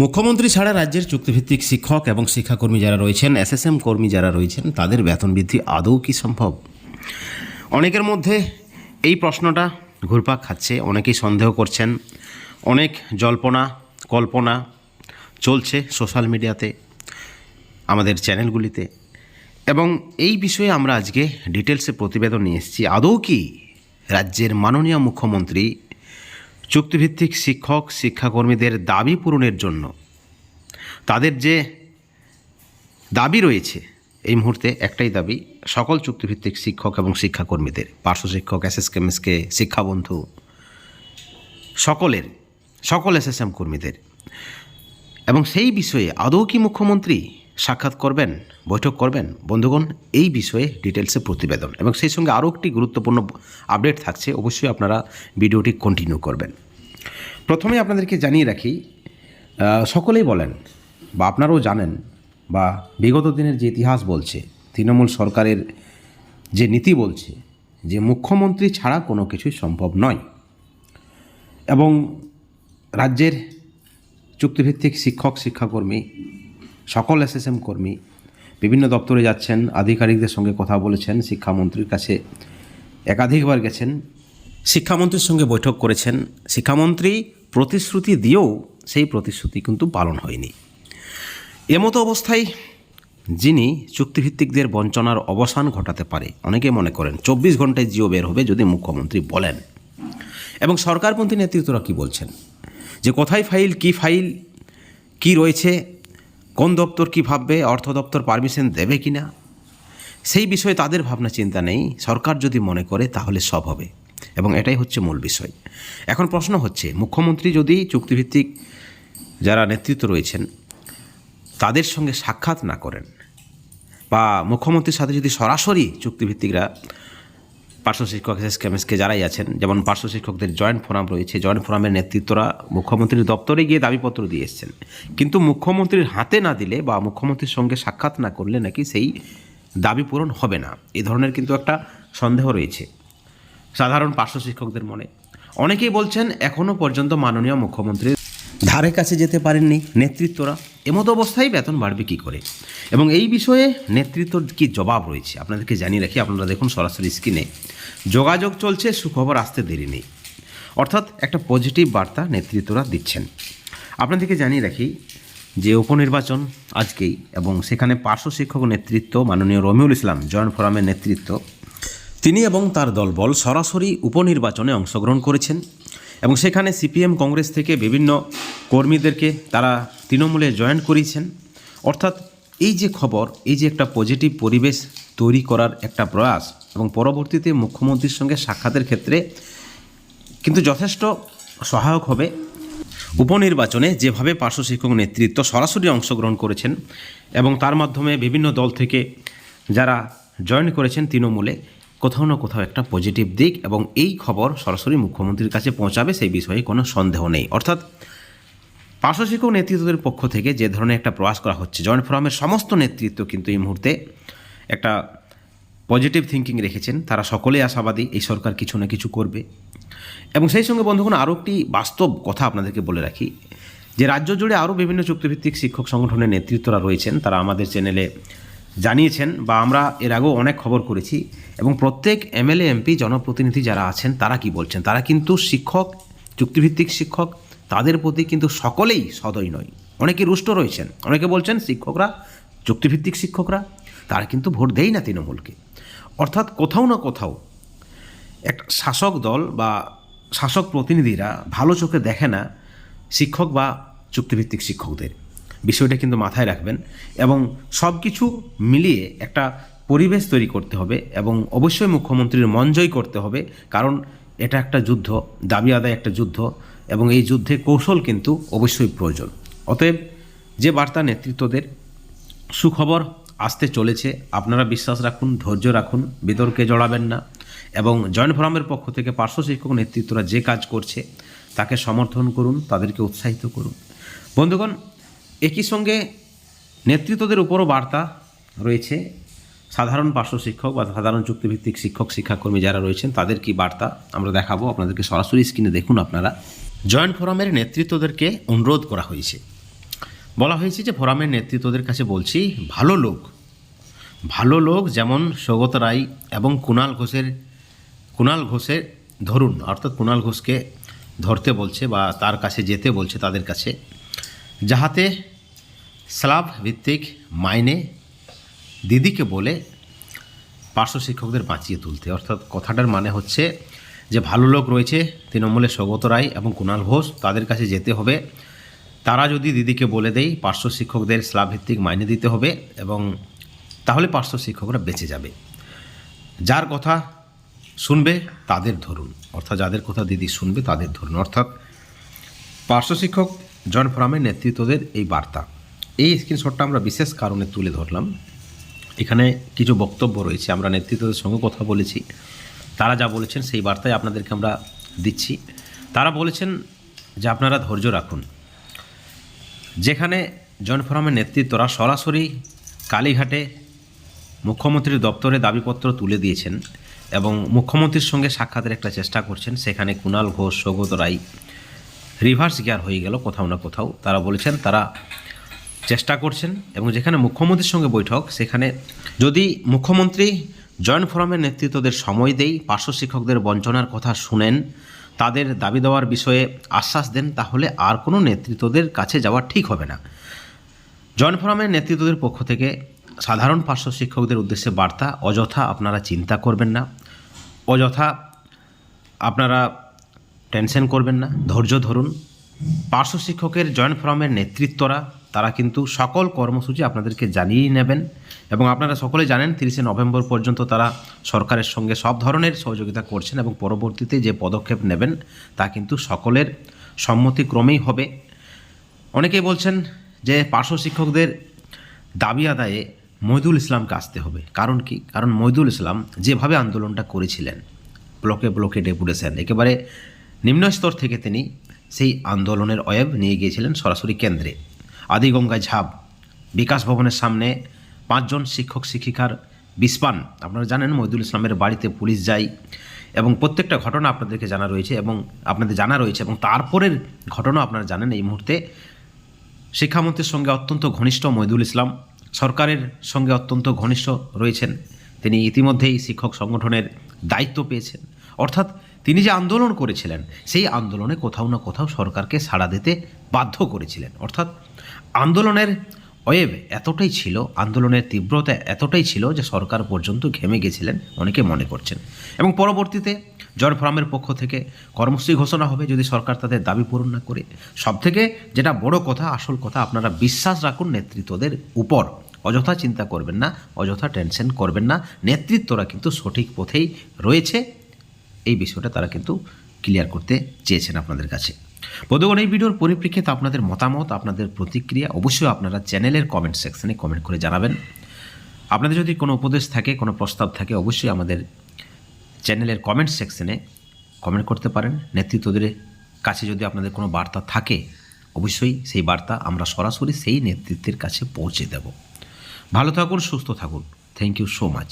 মুখ্যমন্ত্রী ছাড়া রাজ্যের চুক্তিভিত্তিক শিক্ষক এবং শিক্ষাকর্মী যারা রয়েছেন, এসএসএম কর্মী যারা রয়েছেন, তাদের বেতন বৃদ্ধি আদৌ কি সম্ভব? অনেকের মধ্যে এই প্রশ্নটা ঘুরপাক খাচ্ছে, অনেকেই সন্দেহ করছেন, অনেক জল্পনা, কল্পনা চলছে সোশ্যাল মিডিয়াতে, আমাদের চ্যানেলগুলিতে। এবং এই বিষয়ে আমরা আজকে ডিটেলসে প্রতিবেদন নিয়ে এসেছি। আদৌ কি রাজ্যের মাননীয় মুখ্যমন্ত্রী চুক্তিভিত্তিক শিক্ষক, শিক্ষাকর্মীদের দাবি পূরণের জন্য। তাদের যে দাবি রয়েছে, এই মুহূর্তে একটাই দাবি, সকল চুক্তিভিত্তিক শিক্ষক এবং শিক্ষাকর্মীদের, পার্শ্ব শিক্ষক এসএসকেএমএসকে শিক্ষাবন্ধু, সকলের, সকল এসএসএম কর্মীদের। এবং সেই বিষয়ে আদৌ কি মুখ্যমন্ত্রী সাক্ষাৎ করবেন, বৈঠক করবেন? বন্ধুগণ, এই বিষয়ে ডিটেলসে প্রতিবেদন। এবং সেই সঙ্গে আরও একটি গুরুত্বপূর্ণ আপডেট থাকছে, অবশ্যই আপনারা ভিডিওটি কন্টিনিউ করবেন। প্রথমে আপনাদেরকে জানিয়ে রাখি সকলেই বলেন, বা আপনারাও জানেন, বা বিগত দিনের যে ইতিহাস বলছে, তৃণমূল সরকারের যে নীতি বলছে, যে মুখ্যমন্ত্রী ছাড়া কোনো কিছুই সম্ভব নয়। এবং রাজ্যের চুক্তিভিত্তিক শিক্ষক, শিক্ষাকর্মী সকল এসএসএম কর্মী বিভিন্ন দপ্তরে যাচ্ছেন, আধিকারিকদের সঙ্গে কথা বলেছেন, শিক্ষামন্ত্রীর কাছে একাধিকবার গেছেন। শিক্ষামন্ত্রীর সঙ্গে বৈঠক করেছেন। শিক্ষামন্ত্রী প্রতিশ্রুতি দিয়েও সেই প্রতিশ্রুতি কিন্তু পালন হয়নি। এমতো অবস্থায় যিনি চুক্তিভিত্তিকদের বঞ্চনার অবসান ঘটাতে পারে, অনেকে মনে করেন চব্বিশ ঘন্টায় জিও বের হবে যদি মুখ্যমন্ত্রী বলেন। এবং সরকারপন্থী নেতৃত্বরা কি বলছেন? যে কোথায় ফাইল, কি ফাইল, কি রয়েছে কোন দপ্তর কি ভাববে, অর্থ দপ্তর পারমিশন দেবে কি না সেই বিষয়ে তাদের ভাবনা চিন্তা নেই। সরকার যদি মনে করে, তাহলে সব হবে। এবং এটাই হচ্ছে মূল বিষয়। এখন প্রশ্ন হচ্ছে, মুখ্যমন্ত্রী যদি চুক্তিভিত্তিক যারা নেতৃত্ব রয়েছেন, তাদের সঙ্গে সাক্ষাৎ না করেন, বা মুখ্যমন্ত্রীর সাথে যদি সরাসরি চুক্তিভিত্তিকরা পার্শ্ব শিক্ষক এস কেমএসকে যারাই আছেন, যেমন পার্শ্ব শিক্ষকদের জয়েন্ট ফোরাম রয়েছে, জয়েন্ট ফোরামের নেতৃত্বরা মুখ্যমন্ত্রীর দপ্তরে গিয়ে দাবিপত্র দিয়ে এসছেন। কিন্তু মুখ্যমন্ত্রীর হাতে না দিলে বা মুখ্যমন্ত্রীর সঙ্গে সাক্ষাৎ না করলে নাকি সেই দাবি পূরণ হবে না। এ ধরনের কিন্তু একটা সন্দেহ রয়েছে সাধারণ পার্শ্ব শিক্ষকদের মনে। অনেকেই বলছেন এখনও পর্যন্ত মাননীয় মুখ্যমন্ত্রীর ধারে কাছে যেতে পারেননি নেতৃত্বরা। এমতো অবস্থায় বেতন বাড়বে কী করে? এবং এই বিষয়ে নেতৃত্বর কি জবাব রয়েছে? আপনাদেরকে জানিয়ে রাখি, আপনারা দেখুন সরাসরি স্ক্রিনে। যোগাযোগ চলছে, সুখবর আসতে দেরি নেই। অর্থাৎ একটা পজিটিভ বার্তা নেতৃত্বরা দিচ্ছেন। আপনাদেরকে জানিয়ে রাখি যে উপনির্বাচন আজকেই এবং সেখানে পার্শ্ব শিক্ষক নেতৃত্ব মাননীয় রমিউল ইসলাম, জয়েন্ট ফোরামের নেতৃত্ব, তিনি এবং তার দলবল সরাসরি উপনির্বাচনে অংশগ্রহণ করেছেন এবং সেখানে সিপিএম, কংগ্রেস থেকে বিভিন্ন কর্মীদেরকে তারা তৃণমূলে জয়েন করিয়েছেন অর্থাৎ এই যে খবর, এই যে একটা পজিটিভ পরিবেশ তৈরি করার একটা প্রয়াস এবং পরবর্তীতে মুখ্যমন্ত্রীর সঙ্গে সাক্ষাতের ক্ষেত্রে কিন্তু যথেষ্ট সহায়ক হবে। উপনির্বাচনে যেভাবে পার্শ্ব শিক্ষক নেতৃত্ব সরাসরি অংশগ্রহণ করেছেন এবং তার মাধ্যমে বিভিন্ন দল থেকে যারা জয়েন করেছেন তৃণমূলে, কোথাও না কোথাও একটা পজিটিভ দিক এবং এই খবর সরাসরি মুখ্যমন্ত্রীর কাছে পৌঁছাবে সেই বিষয়ে কোনো সন্দেহ নেই। অর্থাৎ পার্শ্ব শিক্ষক নেতৃত্বের পক্ষ থেকে যে ধরনের একটা প্রয়াস করা হচ্ছে, জয়েন্ট ফোরামের সমস্ত নেতৃত্ব কিন্তু এই মুহূর্তে একটা পজিটিভ থিঙ্কিং রেখেছেন। তারা সকলেই আশাবাদী এই সরকার কিছু না কিছু করবে। এবং সেই সঙ্গে বন্ধুগণ, আরও একটি বাস্তব কথা আপনাদেরকে বলে রাখি, যে রাজ্য জুড়ে আরও বিভিন্ন চুক্তিভিত্তিক শিক্ষক সংগঠনের নেতৃত্বরা রয়েছেন। তারা আমাদের চ্যানেলে জানিয়েছেন বা আমরা এর আগেও অনেক খবর করেছি। এবং প্রত্যেক এমএলএ এমপি জনপ্রতিনিধি যারা আছেন, তারা কি বলছেন? তারা কিন্তু শিক্ষক, চুক্তিভিত্তিক শিক্ষক তাদের প্রতি কিন্তু সকলেই সদয় নয়। অনেকে রুষ্ট রয়েছেন। অনেকে বলছেন, শিক্ষকরা চুক্তিভিত্তিক শিক্ষকরা, তারা কিন্তু ভোট দেয় না তৃণমূলকে। অর্থাৎ কোথাও না কোথাও একটা শাসক দল বা শাসক প্রতিনিধিরা ভালো চোখে দেখে না শিক্ষক বা চুক্তিভিত্তিক শিক্ষকদের। বিষয়টা কিন্তু মাথায় রাখবেন এবং সব কিছু মিলিয়ে একটা পরিবেশ তৈরি করতে হবে এবং অবশ্যই মুখ্যমন্ত্রীর মন জয় করতে হবে, কারণ এটা একটা যুদ্ধ, দাবি আদায় একটা যুদ্ধ। এবং এই যুদ্ধে কৌশল কিন্তু অবশ্যই প্রয়োজন। অতএব যে বার্তা নেতৃত্বদের, সুখবর আসতে চলেছে, আপনারা বিশ্বাস রাখুন, ধৈর্য রাখুন, বিতর্কে জড়াবেন না এবং জয়েন্ট ফোরামের পক্ষ থেকে পার্শ্ব শিক্ষক নেতৃত্বরা যে কাজ করছে, তাকে সমর্থন করুন, তাদেরকে উৎসাহিত করুন। বন্ধুগণ, একই সঙ্গে নেতৃত্বদের উপরও বার্তা রয়েছে। সাধারণ পার্শ্ব শিক্ষক বা সাধারণ চুক্তিভিত্তিক শিক্ষক, শিক্ষাকর্মী যারা রয়েছেন, তাদের কি বার্তা আমরা দেখাবো, আপনাদেরকে সরাসরি স্ক্রিনে দেখুন আপনারা। জয়েন্ট ফোরামের নেতৃত্বদেরকে অনুরোধ করা হয়েছে। বলা হয়েছে যে ফোরামের নেতৃত্বদের কাছে বলছি, ভালো লোক। ভালো লোক যেমন সৌগত রায় এবং কুণাল ঘোষের কুণাল ঘোষের, ধরুন, অর্থাৎ কুণাল ঘোষকে ধরতে বলছে বা তার কাছে যেতে বলছে তাদের কাছে, যাহাতে স্লাব ভিত্তিক মাইনে দিদিকে বলে পার্শ্ব শিক্ষকদের বাঁচিয়ে তুলতে। অর্থাৎ কথাটার মানে হচ্ছে যে ভালো লোক রয়েছে, তৃণমূলের সৌগত রায় এবং কুণাল ঘোষ, তাদের কাছে যেতে হবে। তারা যদি দিদিকে বলে দেয় পার্শ্ব শিক্ষকদের স্লাব ভিত্তিক মাইনে দিতে হবে এবং তাহলে পার্শ্ব শিক্ষকরা বেঁচে যাবে। যার কথা শুনবে, তাদের ধরুন। অর্থাৎ যাদের কথা দিদি শুনবে, তাদের ধরুন। অর্থাৎ পার্শ্ব শিক্ষক জন ফোরামের নেতৃত্বদের এই বার্তা। এই স্ক্রিনশটটা আমরা বিশেষ কারণে তুলে ধরলাম। এখানে কিছু বক্তব্য রয়েছে, আমরা নেতৃত্বদের সঙ্গে কথা বলেছি। তারা যা বলেছেন সেই বার্তাই আপনাদেরকে আমরা দিচ্ছি। তারা বলেছেন যে আপনারা ধৈর্য রাখুন। যেখানে জন ফোরামের নেতৃত্বরা সরাসরি কালীঘাটে মুখ্যমন্ত্রীর দপ্তরে দাবিপত্র তুলে দিয়েছেন এবং মুখ্যমন্ত্রীর সঙ্গে সাক্ষাতের একটা চেষ্টা করছেন, সেখানে কুণাল ঘোষ, সৌগত রায়, রিভার্স গিয়ার হয়ে গেল কোথাও না কোথাও। তারা বলেছেন তারা চেষ্টা করছেন এবং যেখানে মুখ্যমন্ত্রীর সঙ্গে বৈঠক, সেখানে যদি মুখ্যমন্ত্রী জয়েন্ট ফোরামের নেতৃত্বদের সময় দেই পার্শ্ব শিক্ষকদের বঞ্চনার কথা শুনেন। তাদের দাবি দেওয়ার বিষয়ে আশ্বাস দেন, তাহলে আর কোনো নেতৃত্বদের কাছে যাওয়া ঠিক হবে না। জয়েন্ট ফোরামের নেতৃত্বদের পক্ষ থেকে সাধারণ পার্শ্ব শিক্ষকদের উদ্দেশ্যে বার্তা, অযথা আপনারা চিন্তা করবেন না। অযথা আপনারা টেনশন করবেন না, ধৈর্য ধরুন। পার্শ্ব শিক্ষকের জয়েন্ট ফোরামের নেতৃত্বরা তারা কিন্তু সকল কর্মসূচি আপনাদেরকে জানিয়েই নেবেন এবং আপনারা সকলে জানেন তিরিশে নভেম্বর পর্যন্ত তারা সরকারের সঙ্গে সব ধরনের সহযোগিতা করছেন এবং পরবর্তীতে যে পদক্ষেপ নেবেন তা কিন্তু সকলের সম্মতিক্রমেই হবে। অনেকেই বলছেন যে পার্শ্ব শিক্ষকদের দাবি আদায়ে মহিদুল ইসলামকে আসতে হবে। কারণ কি? কারণ মহিদুল ইসলাম যেভাবে আন্দোলনটা করেছিলেন, ব্লকে ব্লকে ডেপুটেশন, একেবারে নিম্ন স্তর থেকে তিনি সেই আন্দোলনের অয়েব নিয়ে গিয়েছিলেন সরাসরি কেন্দ্রে। আদিগঙ্গা ঝাপ। বিকাশ ভবনের সামনে পাঁচজন শিক্ষক, শিক্ষিকার বিস্পান আপনারা জানেন, মহিদুল ইসলামের বাড়িতে পুলিশ যায় এবং প্রত্যেকটা ঘটনা আপনাদেরকে জানা রয়েছে এবং আপনাদের জানা রয়েছে এবং তারপরের ঘটনা আপনারা জানেন এই মুহূর্তে। শিক্ষামন্ত্রীর সঙ্গে অত্যন্ত ঘনিষ্ঠ মহিদুল ইসলাম, সরকারের সঙ্গে অত্যন্ত ঘনিষ্ঠ রয়েছেন। তিনি ইতিমধ্যেই শিক্ষক সংগঠনের দায়িত্ব পেয়েছেন। অর্থাৎ তিনি যে আন্দোলন করেছিলেন, সেই আন্দোলনে কোথাও না কোথাও সরকারকে সাড়া দিতে বাধ্য করেছিলেন। অর্থাৎ আন্দোলনের অয়েব এতটাই ছিল, আন্দোলনের তীব্রতা এতটাই ছিল যে সরকার পর্যন্ত ঘেমে গেছিলেন অনেকে মনে করছেন। এবং পরবর্তীতে জয়েন্ট ফোরামের পক্ষ থেকে কর্মসূচি ঘোষণা হবে যদি সরকার তাদের দাবি পূরণ না করে। সব থেকে যেটা বড় কথা, আসল কথা, আপনারা বিশ্বাস রাখুন, নেতৃত্বদের উপর অযথা চিন্তা করবেন না, অযথা টেনশন করবেন না। নেতৃত্বরা কিন্তু সঠিক পথেই রয়েছে। এই বিষয়টা তারা কিন্তু ক্লিয়ার করতে চেয়েছেন আপনাদের কাছে। বন্ধুগণ, এই ভিডিওর পরিপ্রেক্ষিতে আপনাদের মতামত, আপনাদের প্রতিক্রিয়া অবশ্যই আপনারা চ্যানেলের কমেন্ট সেকশনে কমেন্ট করে জানাবেন। আপনাদের যদি কোনো উপদেশ থাকে, কোনো প্রস্তাব থাকে, অবশ্যই আমাদের চ্যানেলের কমেন্ট সেকশনে কমেন্ট করতে পারেন। নেতৃত্বদের কাছে যদি আপনাদের কোনো বার্তা থাকে, অবশ্যই সেই বার্তা আমরা সরাসরি সেই নেতৃত্বের কাছে পৌঁছে দেব। ভালো থাকুন, সুস্থ থাকুন। Thank you so much